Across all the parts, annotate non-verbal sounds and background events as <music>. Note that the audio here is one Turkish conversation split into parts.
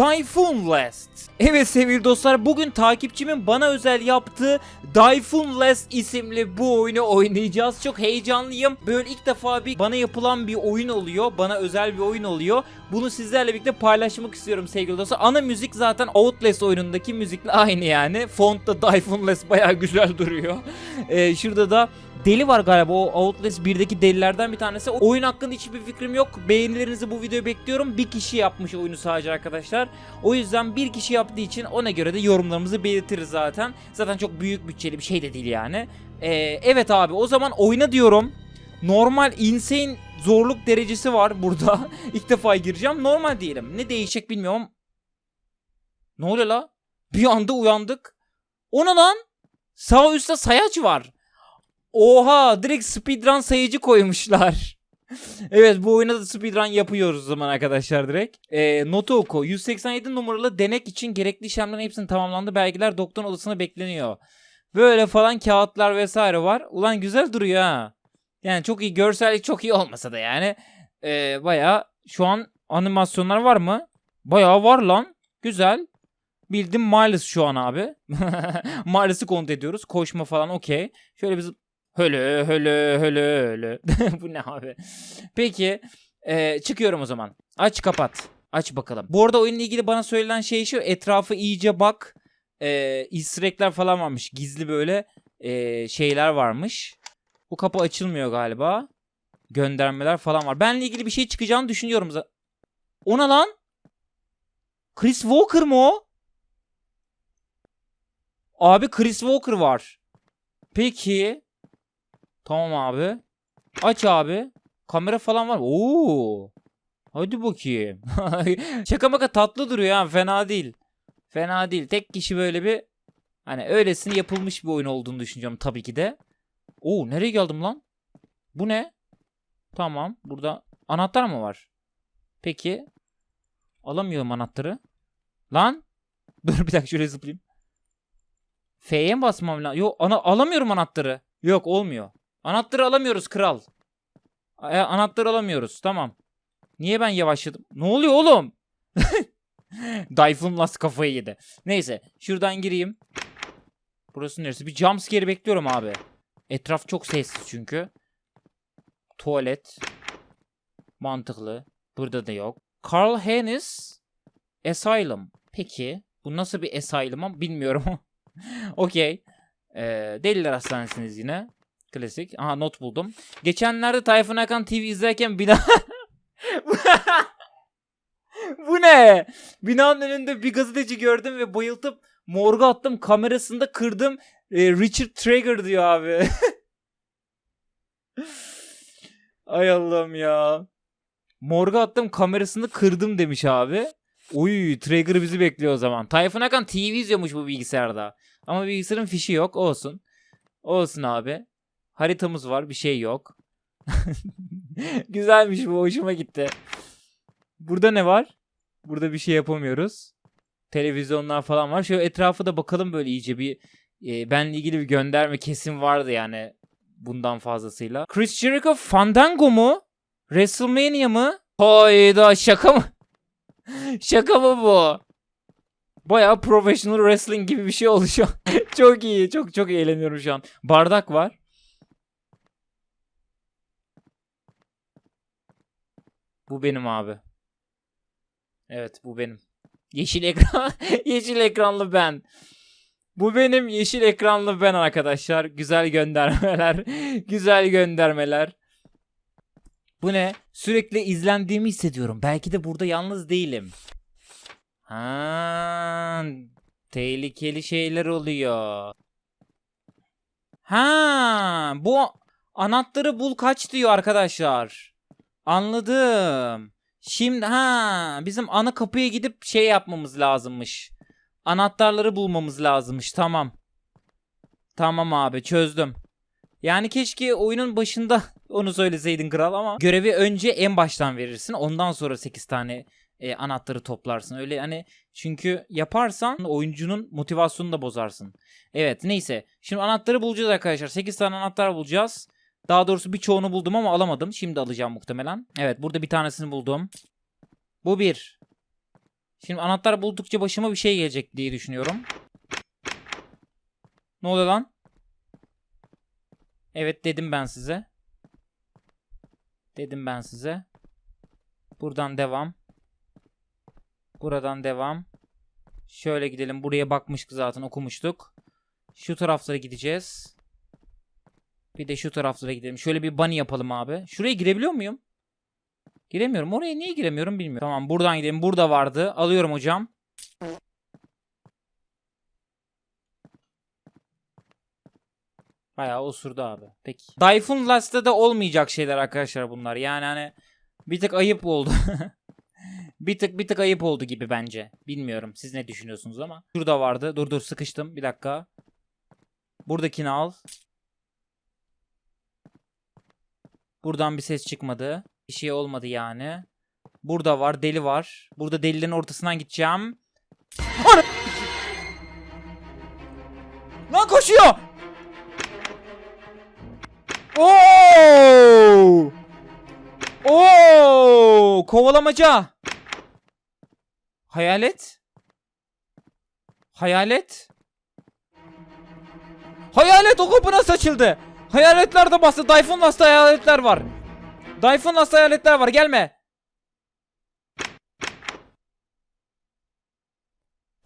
Typhoon Last. Evet sevgili dostlar bugün takipçimin bana özel yaptığı Typhoon Last isimli bu oyunu oynayacağız. Çok heyecanlıyım. Böyle ilk defa bir bana yapılan bir oyun oluyor. Bana özel bir oyun oluyor. Bunu sizlerle birlikte paylaşmak istiyorum sevgili dostlar. Ana müzik zaten Outlast oyunundaki müzikle aynı yani. Fontta Typhoon Last baya güzel duruyor. <laughs> Ee, şurada da deli var galiba o Outlast 1'deki delilerden bir tanesi. Oyun hakkında hiçbir fikrim yok. Beğenilerinizi bu videoya bekliyorum. Bir kişi yapmış oyunu sadece arkadaşlar. O yüzden bir kişi yaptığı için ona göre de yorumlarımızı belirtiriz zaten. Zaten çok büyük bütçeli bir şey de değil yani. Ee, evet abi o zaman oyna diyorum. Normal insane zorluk derecesi var burada. <laughs> İlk defa gireceğim. Normal diyelim. Ne değişecek bilmiyorum. Ne oluyor la? Bir anda uyandık. O ne lan? Sağ üstte sayaç var. Oha direkt speedrun sayıcı koymuşlar. <laughs> evet bu oyuna da speedrun yapıyoruz o zaman arkadaşlar direkt. Ee, notu oku. 187 numaralı denek için gerekli işlemlerin hepsinin tamamlandı. Belgeler doktorun odasına bekleniyor. Böyle falan kağıtlar vesaire var. Ulan güzel duruyor ha. Yani çok iyi görsellik çok iyi olmasa da yani. Ee, bayağı şu an animasyonlar var mı? Bayağı var lan. Güzel. Bildim Miles şu an abi. <laughs> Miles'ı kont ediyoruz. Koşma falan okey. Şöyle biz höle höle höle höle. <laughs> Bu ne abi? Peki ee, çıkıyorum o zaman. Aç kapat. Aç bakalım. Bu arada oyunla ilgili bana söylenen şey şu. Etrafı iyice bak. E, easter egg'ler falan varmış. Gizli böyle e, şeyler varmış. Bu kapı açılmıyor galiba. Göndermeler falan var. Benle ilgili bir şey çıkacağını düşünüyorum. za- O ne lan? Chris Walker mı o? Abi Chris Walker var. Peki. Tamam abi. Aç abi. Kamera falan var. Oo. Hadi bakayım. <laughs> Şaka maka tatlı duruyor ha. Fena değil. Fena değil. Tek kişi böyle bir hani öylesine yapılmış bir oyun olduğunu düşünüyorum tabii ki de. Oo nereye geldim lan? Bu ne? Tamam. Burada anahtar mı var? Peki. Alamıyorum anahtarı. Lan. <laughs> Dur bir dakika şöyle zıplayayım. F'ye mi basmam lazım? Yok ana alamıyorum anahtarı. Yok olmuyor. Anahtarı alamıyoruz kral. E, anahtarı alamıyoruz. Tamam. Niye ben yavaşladım? Ne oluyor oğlum? <laughs> Dayfun Last kafayı yedi. Neyse şuradan gireyim. Burası neresi? Bir jumpscare bekliyorum abi. Etraf çok sessiz çünkü. Tuvalet. Mantıklı. Burada da yok. Carl Hennis Asylum. Peki. Bu nasıl bir asylum bilmiyorum. <laughs> Okey. Ee, Deliler Hastanesi'niz yine. Klasik. Aha not buldum. Geçenlerde Tayfun Akan TV izlerken bina... <laughs> <laughs> Bu ne? Binanın önünde bir gazeteci gördüm ve bayıltıp morga attım. Kamerasında kırdım. Ee, Richard Traeger diyor abi. <laughs> Ay Allah'ım ya. Morga attım kamerasını kırdım demiş abi. Uy Traeger bizi bekliyor o zaman. Tayfun Akan TV izliyormuş bu bilgisayarda. Ama bilgisayarın fişi yok. Olsun. Olsun abi. Haritamız var. Bir şey yok. <laughs> Güzelmiş bu. Hoşuma gitti. Burada ne var? Burada bir şey yapamıyoruz. Televizyonlar falan var. Şöyle etrafı da bakalım böyle iyice bir e, benle ilgili bir gönderme kesin vardı yani bundan fazlasıyla. Chris Jericho Fandango mu? WrestleMania mı? Hayda şaka mı? <laughs> şaka mı bu? Bayağı professional wrestling gibi bir şey oldu şu an. <laughs> çok iyi. Çok çok eğleniyorum şu an. Bardak var. Bu benim abi. Evet bu benim. Yeşil ekran <laughs> yeşil ekranlı ben. Bu benim yeşil ekranlı ben arkadaşlar. Güzel göndermeler. <laughs> Güzel göndermeler. Bu ne? Sürekli izlendiğimi hissediyorum. Belki de burada yalnız değilim. Ha, tehlikeli şeyler oluyor. Ha, bu anahtarı bul kaç diyor arkadaşlar. Anladım. Şimdi ha bizim ana kapıya gidip şey yapmamız lazımmış. Anahtarları bulmamız lazımmış. Tamam. Tamam abi çözdüm. Yani keşke oyunun başında <laughs> onu söyleseydin kral ama görevi önce en baştan verirsin. Ondan sonra 8 tane e, anahtarı toplarsın. Öyle hani çünkü yaparsan oyuncunun motivasyonunu da bozarsın. Evet neyse. Şimdi anahtarı bulacağız arkadaşlar. 8 tane anahtar bulacağız. Daha doğrusu birçoğunu buldum ama alamadım. Şimdi alacağım muhtemelen. Evet burada bir tanesini buldum. Bu bir. Şimdi anahtar buldukça başıma bir şey gelecek diye düşünüyorum. Ne oluyor lan? Evet dedim ben size. Dedim ben size. Buradan devam. Buradan devam. Şöyle gidelim. Buraya bakmıştık zaten okumuştuk. Şu taraflara gideceğiz. Bir de şu taraflara gidelim. Şöyle bir bunny yapalım abi. Şuraya girebiliyor muyum? Giremiyorum. Oraya niye giremiyorum bilmiyorum. Tamam buradan gidelim. Burada vardı. Alıyorum hocam. Bayağı osurdu abi. Peki. Dayfun Last'ta da olmayacak şeyler arkadaşlar bunlar. Yani hani bir tık ayıp oldu. <laughs> bir tık bir tık ayıp oldu gibi bence. Bilmiyorum siz ne düşünüyorsunuz ama. Şurada vardı. Dur dur sıkıştım. Bir dakika. Buradakini al. Buradan bir ses çıkmadı. Bir şey olmadı yani. Burada var. Deli var. Burada delilerin ortasından gideceğim. Ana! Lan koşuyor! Oo! Oo! Kovalamaca. Hayalet. Hayalet. Hayalet o kapı nasıl açıldı? Hayaletler de bastı. Dayfun hasta hayaletler var. Dayfun hasta hayaletler var. Gelme.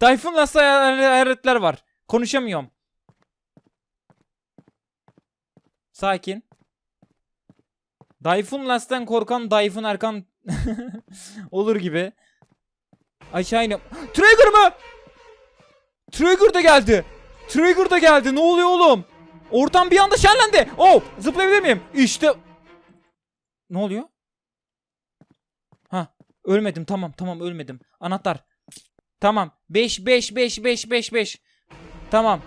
Dayfun hasta hayaletler var. Konuşamıyorum. Sakin. Dayfun Last'tan korkan Dayfun Erkan <laughs> olur gibi. Aşağı inim. Trigger mı? Trigger da geldi. Trigger da geldi. Ne oluyor oğlum? Ortam bir anda şenlendi. Oh, zıplayabilir miyim? İşte. Ne oluyor? Ha, ölmedim. Tamam, tamam ölmedim. Anahtar. Tamam. 5 5 5 5 5 5. Tamam.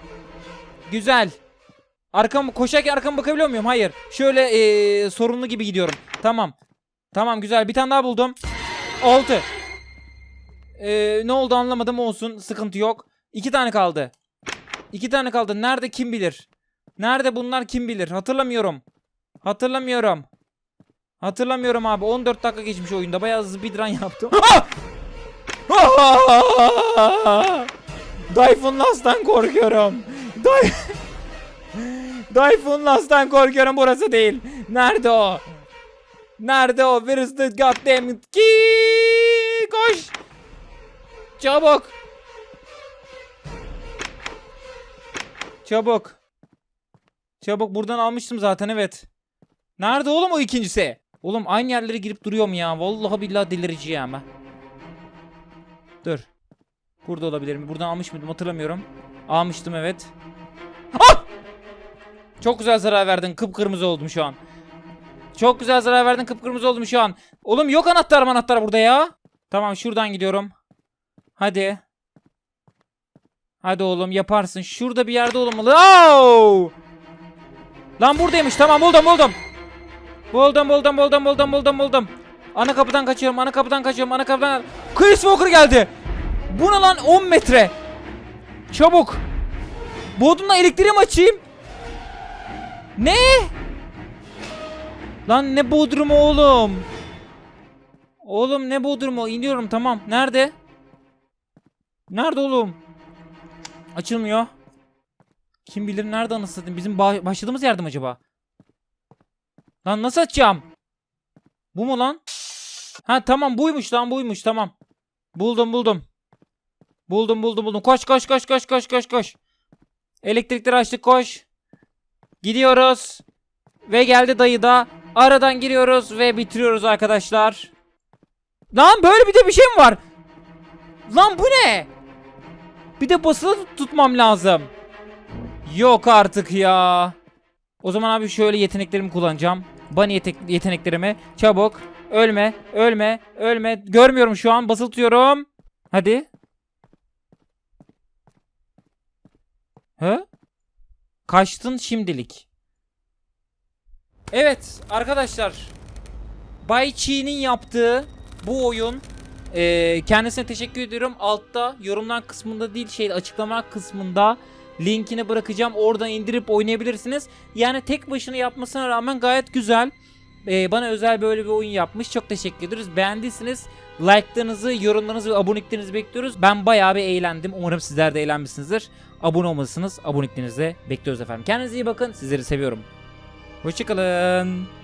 Güzel. Arkam koşarken arkama bakabiliyor muyum? Hayır. Şöyle eee, sorunlu gibi gidiyorum. Tamam. Tamam güzel. Bir tane daha buldum. 6. Eee, ne oldu anlamadım olsun. Sıkıntı yok. İki tane kaldı. İki tane kaldı. Nerede kim bilir? Nerede bunlar kim bilir? Hatırlamıyorum. Hatırlamıyorum. Hatırlamıyorum abi. 14 dakika geçmiş oyunda. Bayağı speedrun yaptım. Ah! Dayfun Last'tan korkuyorum. Day Dayfun Last'tan korkuyorum burası değil. Nerede o? Nerede o? Where is the goddamn key? Koş. Çabuk. Çabuk. Çabuk buradan almıştım zaten evet. Nerede oğlum o ikincisi? Oğlum aynı yerlere girip duruyorum ya. Vallahi billahi delireceğim ha. Dur. Burada olabilir mi? Buradan almış mıydım hatırlamıyorum. Almıştım evet. Ah! Çok güzel zarar verdin. Kıpkırmızı oldum şu an. Çok güzel zarar verdin. Kıpkırmızı oldum şu an. Oğlum yok anahtar anahtar burada ya. Tamam şuradan gidiyorum. Hadi. Hadi oğlum yaparsın. Şurada bir yerde olmalı. Oo! Lan buradaymış. Tamam buldum buldum. Buldum buldum buldum buldum buldum buldum. Ana kapıdan kaçıyorum. Ana kapıdan kaçıyorum. Ana kapıdan. Chris Walker geldi. Bu ne lan 10 metre. Çabuk. Bodrum'da elektriği mi açayım? Ne? Lan ne Bodrum'u oğlum? Oğlum ne Bodrum'u? İniyorum tamam. Nerede? Nerede oğlum? Açılmıyor. Kim bilir nerede anasını? Bizim ba- başladığımız yerde mi acaba? Lan nasıl açacağım? Bu mu lan? Ha tamam buymuş lan buymuş tamam. Buldum buldum. Buldum buldum buldum. Koş koş koş koş koş koş koş. Elektrikleri açtık koş. Gidiyoruz. Ve geldi dayı da. Aradan giriyoruz ve bitiriyoruz arkadaşlar. Lan böyle bir de bir şey mi var? Lan bu ne? Bir de basılı tut- tutmam lazım. Yok artık ya. O zaman abi şöyle yeteneklerimi kullanacağım. Bunny yetek- yeteneklerimi. Çabuk. Ölme. Ölme. Ölme. Görmüyorum şu an. Basılı. Hadi. He? Kaçtın şimdilik. Evet arkadaşlar. Bay Chi'nin yaptığı bu oyun eee, kendisine teşekkür ediyorum. Altta yorumlar kısmında değil şey açıklama kısmında linkini bırakacağım. Oradan indirip oynayabilirsiniz. Yani tek başına yapmasına rağmen gayet güzel. Eee, bana özel böyle bir oyun yapmış. Çok teşekkür ederiz. Beğendiyseniz Like'larınızı, yorumlarınızı ve aboneliklerinizi bekliyoruz. Ben bayağı bir eğlendim. Umarım sizler de eğlenmişsinizdir. Abone olmalısınız. Aboneliklerinizi bekliyoruz efendim. Kendinize iyi bakın. Sizleri seviyorum. Hoşçakalın.